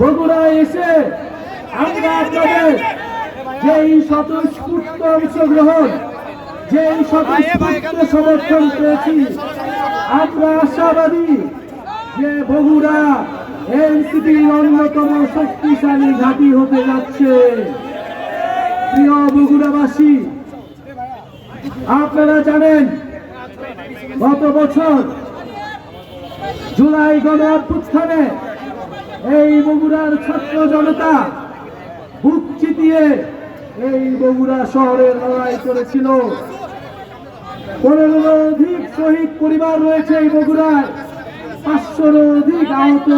বগুড়ায় এসে আমরা আপনাদের যেই স্বতঃস্ফূর্ত অংশগ্রহণ, যেই স্বতঃস্ফূর্ত সমর্থন পেয়েছি, আমরা আশাবাদী যে বগুড়া এনসিপির অন্যতম শক্তিশালী ঘাঁটি হতে যাচ্ছে। প্রিয় বগুড়াবাসী, আপনারা জানেন, গত বছর জুলাই গণ অভ্যুত্থানে এই বগুড়ার ছাত্র জনতা, বুক চিতিয়ে এই বগুড়া শহরের লড়াই করেছিল। পনেরো অধিক শহীদ পরিবার রয়েছে এই বগুড়ায়। পাঁচশোর অধিক আহত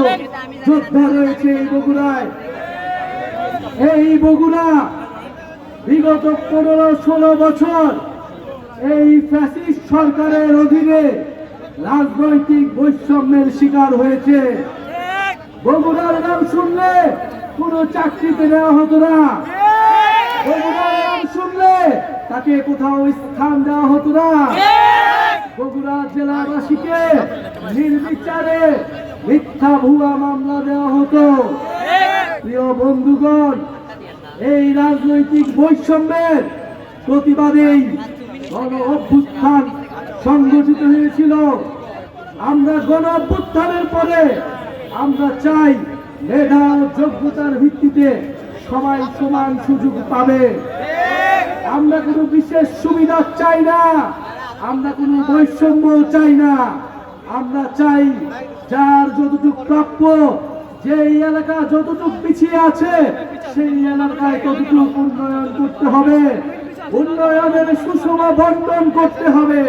যোদ্ধা রয়েছে এই বগুড়ায়। এই বগুড়া বিগত পনেরো, ষোলো বছর এই ফ্যাসিস্ট সরকারের অধীনে রাজনৈতিক বৈষম্যের শিকার হয়েছে। বগুড়ার নাম শুনলে কোনো চাকরিতে নেওয়া হতো না। বগুড়ার নাম শুনলে তাকে কোথাও স্থান দেওয়া হতো না। বগুড়া জেলাবাসীকে নির্বিচারে মিথ্যা ভুয়া মামলা দেওয়া হতো। প্রিয় বন্ধুগণ এই রাজনৈতিক বৈষম্যের প্রতিবাদেই গণ অভ্যুত্থান সংগঠিত হয়েছিল। আমরা গণ অভ্যুত্থানের পরে আমরা চাই মেধা ও যোগ্যতার ভিত্তিতে সবাই সমান সুযোগ পাবে। আমরা কোনো বিশেষ সুবিধা চাই না, আমরা কোনো বৈষম্য চাই না। আমরা চাই যার যতটুকু প্রাপ্য, যেই এলাকা যতটুকু পিছিয়ে আছে, সেই এলাকায় ততটুকু উন্নয়ন করতে হবে। উন্নয়নের সুষম বন্টন করতে হবে।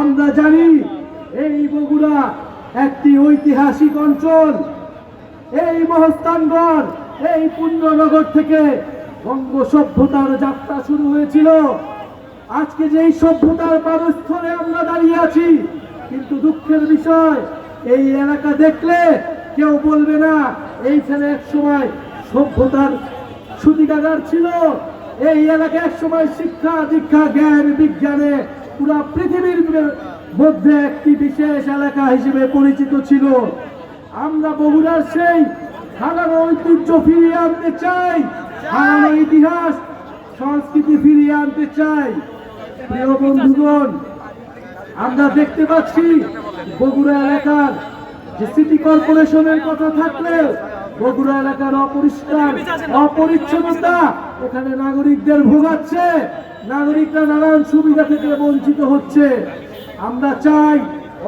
আমরা জানি এই বগুড়া একটি ঐতিহাসিক অঞ্চল। এই মহস্তানগড় এই পুণ্যনগর থেকে বঙ্গ সভ্যতার যাত্রা শুরু হয়েছিল। আজকে যেই সভ্যতার পারস্থলে আমরা দাঁড়িয়ে আছি, কিন্তু দুঃখের বিষয়, এই এলাকা দেখলে কেউ বলবে না এইখানে এক সময় সভ্যতার সুতিকাগার ছিল। এই এলাকা এক সময় শিক্ষা, দীক্ষা, জ্ঞান, বিজ্ঞানে পুরা পৃথিবীর মধ্যে একটি বিশেষ এলাকা হিসেবে পরিচিত ছিল। আমরা বগুড়ার সেই হারানো ঐতিহ্য ফিরিয়ে আনতে চাই। হারানো ইতিহাস, সংস্কৃতি ফিরিয়ে আনতে চাই। প্রিয় বন্ধুগণ, আমরা দেখতে পাচ্ছি বগুড়া এলাকার যে সিটি কর্পোরেশনের কথা থাকলেও বগুড়া এলাকার অপরিষ্কার, অপরিচ্ছন্নতা এখানে নাগরিকদের ভোগাচ্ছে। নাগরিকরা নানান সুবিধা থেকে বঞ্চিত হচ্ছে। আমরা চাই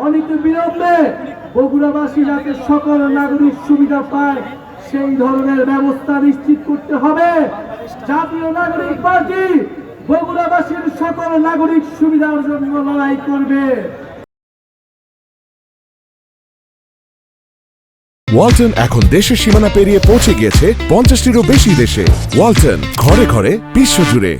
অনেক বিলম্বে বগুড়াবাসী যাতে সকল নাগরিক সুবিধা পায়, সেই ধরনের ব্যবস্থা নিশ্চিত করতে হবে। জাতীয় নাগরিক পার্টি বগুড়াবাসীর সকল নাগরিক সুবিধার জন্য লড়াই করবে। ওয়ালটন এখন দেশের সীমানা পেরিয়ে পৌঁছে গিয়েছে পঞ্চাশটিরও বেশি দেশে। ওয়ালটন ঘরে ঘরে বিশ্বজুড়ে।